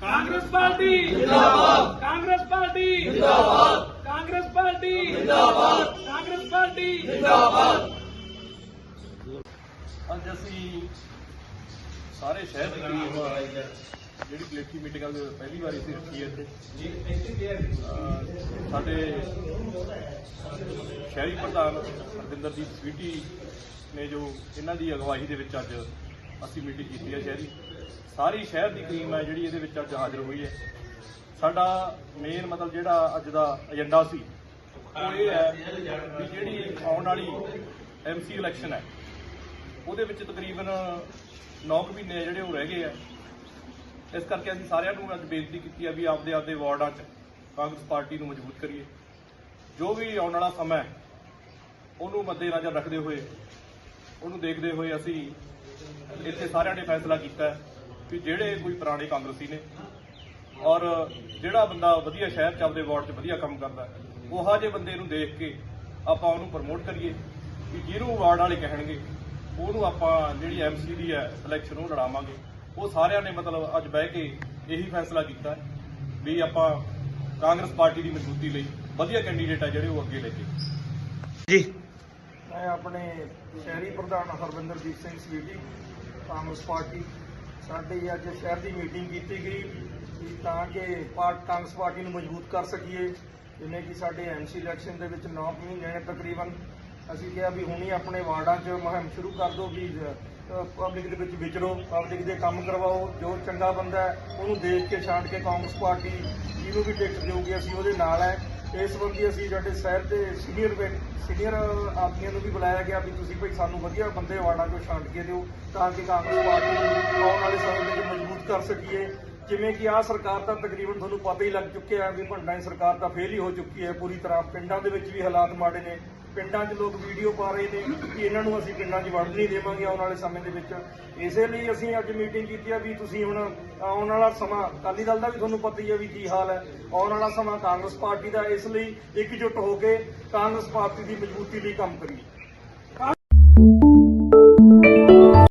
Congress party ਜਿੰਦਾਬਾਦ। Congress party ਜਿੰਦਾਬਾਦ। Congress party ਜਿੰਦਾਬਾਦ। ਕਾਂਗਰਸ ਪਾਰਟੀ ਅੱਜ ਅਸੀਂ ਸਾਰੇ ਸ਼ਹਿਰ ਦੀ ਜਿਹੜੀ ਪਲੇਠੀ ਮੀਟਿੰਗ ਅੱਜ ਪਹਿਲੀ ਵਾਰੀ ਅਸੀਂ ਰੱਖੀ ਇੱਥੇ ਸਾਡੇ ਸ਼ਹਿਰੀ ਪ੍ਰਧਾਨ ਹਰਵਿੰਦਰਜੀਤ ਸਵੀਟੀ ਨੇ ਜੋ ਇਹਨਾਂ ਦੀ ਅਗਵਾਈ ਦੇ ਵਿੱਚ ਅੱਜ ਅਸੀਂ ਮੀਟਿੰਗ ਕੀਤੀ ਹੈ ਸ਼ਹਿਰੀ। ਸਾਰੀ ਸ਼ਹਿਰ ਦੀ ਟੀਮ ਹੈ ਜਿਹੜੀ ਇਹਦੇ ਵਿੱਚ ਅੱਜ ਹਾਜ਼ਰ ਹੋਈ ਹੈ। ਸਾਡਾ ਮੇਨ ਮਤਲਬ ਜਿਹੜਾ ਅੱਜ ਦਾ ਏਜੰਡਾ ਸੀ, ਉਹ ਇਹ ਹੈ ਵੀ ਜਿਹੜੀ ਆਉਣ ਵਾਲੀ ਐਮਸੀ ਇਲੈਕਸ਼ਨ ਹੈ, ਉਹਦੇ ਵਿੱਚ ਤਕਰੀਬਨ 9 ਮਹੀਨੇ ਜਿਹੜੇ ਉਹ ਰਹਿ ਗਏ ਆ ਇਸ ਕਰਕੇ ਅਸੀਂ ਸਾਰਿਆਂ ਨੂੰ ਅੱਜ ਬੇਨਤੀ ਕੀਤੀ ਆ ਵੀ ਆਪਦੇ ਆਪਦੇ ਵਾਰਡਾਂ 'ਚ ਕਾਂਗਰਸ ਪਾਰਟੀ ਨੂੰ ਮਜ਼ਬੂਤ ਕਰੀਏ। ਜੋ ਵੀ ਆਉਣ ਵਾਲਾ ਸਮਾਂ ਹੈ, ਉਹਨੂੰ ਮੱਦੇਨਜ਼ਰ ਰੱਖਦੇ ਹੋਏ, ਉਹਨੂੰ ਦੇਖਦੇ ਹੋਏ ਅਸੀਂ ਇੱਥੇ ਸਾਰਿਆਂ ਨੇ ਫੈਸਲਾ ਕੀਤਾ ਹੈ ਕਿ ਜਿਹੜੇ ਕੋਈ ਪੁਰਾਣੇ ਕਾਂਗਰਸੀ ਨੇ ਔਰ ਜਿਹੜਾ ਬੰਦਾ ਵਧੀਆ ਸ਼ਹਿਰ ਚ ਆਪਦੇ ਵਾਰਡ 'ਚ ਵਧੀਆ ਕੰਮ ਕਰਦਾ ਉਹ ਉਹੋ ਜਿਹੇ ਬੰਦੇ ਨੂੰ ਦੇਖ ਕੇ ਆਪਾਂ ਉਹਨੂੰ ਪ੍ਰਮੋਟ ਕਰੀਏ ਕਿ ਜਿਹਨੂੰ ਵਾਰਡ ਵਾਲੇ ਕਹਿਣਗੇ, ਉਹਨੂੰ ਆਪਾਂ ਜਿਹੜੀ ਐਮਸੀ ਦੀ ਹੈ ਸਿਲੈਕਸ਼ਨ ਉਹ ਲੜਾਵਾਂਗੇ। ਉਹ ਸਾਰਿਆਂ ਨੇ ਮਤਲਬ ਅੱਜ ਬਹਿ ਕੇ ਇਹੀ ਫੈਸਲਾ ਕੀਤਾ ਵੀ ਆਪਾਂ ਕਾਂਗਰਸ ਪਾਰਟੀ ਦੀ ਮਜ਼ਬੂਤੀ ਲਈ ਵਧੀਆ ਕੈਂਡੀਡੇਟ ਆ ਜਿਹੜੇ ਉਹ ਅੱਗੇ ਲੈ ਕੇ। ਜੀ। ਮੈਂ ਆਪਣੇ ਸ਼ਹਿਰੀ ਪ੍ਰਧਾਨ ਹਰਵਿੰਦਰਜੀਤ ਸਿੰਘ ਸਵੀਟੀ ਕਾਂਗਰਸ ਪਾਰਟੀ। ਸਾਡੀ ਅੱਜ ਸ਼ਹਿਰ ਦੀ ਮੀਟਿੰਗ ਕੀਤੀ ਗਈ ਤਾਂ ਕਿ ਪਾਰਟ ਕਾਂਗਰਸ ਪਾਰਟੀ ਨੂੰ ਮਜ਼ਬੂਤ ਕਰ ਸਕੀਏ ਜਿਵੇਂ ਕਿ ਸਾਡੇ ਐਮਸੀ ਇਲੈਕਸ਼ਨ ਦੇ ਵਿੱਚ 9 ਮਹੀਨੇ ਨੇ ਤਕਰੀਬਨ। ਅਸੀਂ ਕਿਹਾ ਵੀ ਹੁਣੀ ਆਪਣੇ ਵਾਰਡਾਂ 'ਚ ਮੁਹਿੰਮ ਸ਼ੁਰੂ ਕਰ ਦਿਓ ਵੀ ਪਬਲਿਕ ਦੇ ਵਿੱਚ ਵਿਚਰੋ ਪਬਲਿਕ ਦੇ ਕੰਮ ਕਰਵਾਓ, ਜੋ ਚੰਗਾ ਬੰਦਾ ਹੈ, ਉਹਨੂੰ ਦੇਖ ਕੇ ਛਾਂਟ ਕੇ ਕਾਂਗਰਸ ਪਾਰਟੀ, ਜਿਹਨੂੰ ਵੀ ਟਿਕਟ ਦੇਊਗੀ, ਅਸੀਂ ਉਹਦੇ ਨਾਲ ਹੈ। ਇਸ ਸੰਬੰਧੀ ਅਸੀਂ ਸਾਡੇ ਸ਼ਹਿਰ ਦੇ ਸੀਨੀਅਰ ਸੀਨੀਅਰ ਆਦਮੀਆਂ ਨੂੰ ਵੀ ਬੁਲਾਇਆ ਗਿਆ ਵੀ ਤੁਸੀਂ ਭਾਈ ਸਾਨੂੰ ਵਧੀਆ ਬੰਦੇ ਵਾਰਡਾਂ ਚੋਂ ਛਾਂਟ ਕੇ ਦਿਓ ਤਾਂ ਕਿ ਕਾਂਗਰਸ ਪਾਰਟੀ ਨੂੰ ਆਉਣ ਵਾਲੇ ਸਮੇਂ ਵਿੱਚ ਮਜ਼ਬੂਤ ਕਰ ਸਕੀਏ। ਜਿਵੇਂ ਕਿ ਆਹ ਸਰਕਾਰ ਤਾਂ ਤਕਰੀਬਨ ਤੁਹਾਨੂੰ ਪਤਾ ਹੀ ਲੱਗ ਚੁੱਕਿਆ ਹੈ ਵੀ ਭੰਡਾਂ ਸਰਕਾਰ ਤਾਂ ਫੇਲ ਹੀ ਹੋ ਚੁੱਕੀ ਹੈ। ਪੂਰੀ ਤਰ੍ਹਾਂ ਪਿੰਡਾਂ ਦੇ ਵਿੱਚ ਵੀ ਹਾਲਾਤ ਮਾੜੇ ਨੇ। ਪਿੰਡਾਂ 'ਚ ਲੋਕ ਵੀਡੀਓ ਪਾ ਰਹੇ ਨੇ ਕਿ ਇਹਨਾਂ ਨੂੰ ਅਸੀਂ ਪਿੰਡਾਂ 'ਚ ਵੜਨ ਨਹੀਂ ਦੇਵਾਂਗੇ ਆਉਣ ਵਾਲੇ ਸਮੇਂ ਦੇ ਵਿੱਚ। ਇਸੇ ਲਈ ਅਸੀਂ ਅੱਜ ਮੀਟਿੰਗ ਕੀਤੀ ਹੈ ਵੀ ਤੁਸੀਂ ਹੁਣ ਆਉਣ ਵਾਲਾ ਸਮਾਂ, ਅਕਾਲੀ ਦਲ ਦਾ ਵੀ ਤੁਹਾਨੂੰ ਪਤਾ ਹੀ ਹੈ ਵੀ ਕੀ ਹਾਲ ਹੈ। ਆਉਣ ਵਾਲਾ ਸਮਾਂ ਕਾਂਗਰਸ ਪਾਰਟੀ ਦਾ, ਇਸ ਲਈ ਇਕਜੁੱਟ ਹੋ ਕੇ ਕਾਂਗਰਸ ਪਾਰਟੀ ਦੀ ਮਜ਼ਬੂਤੀ ਲਈ ਕੰਮ ਕਰੀਏ।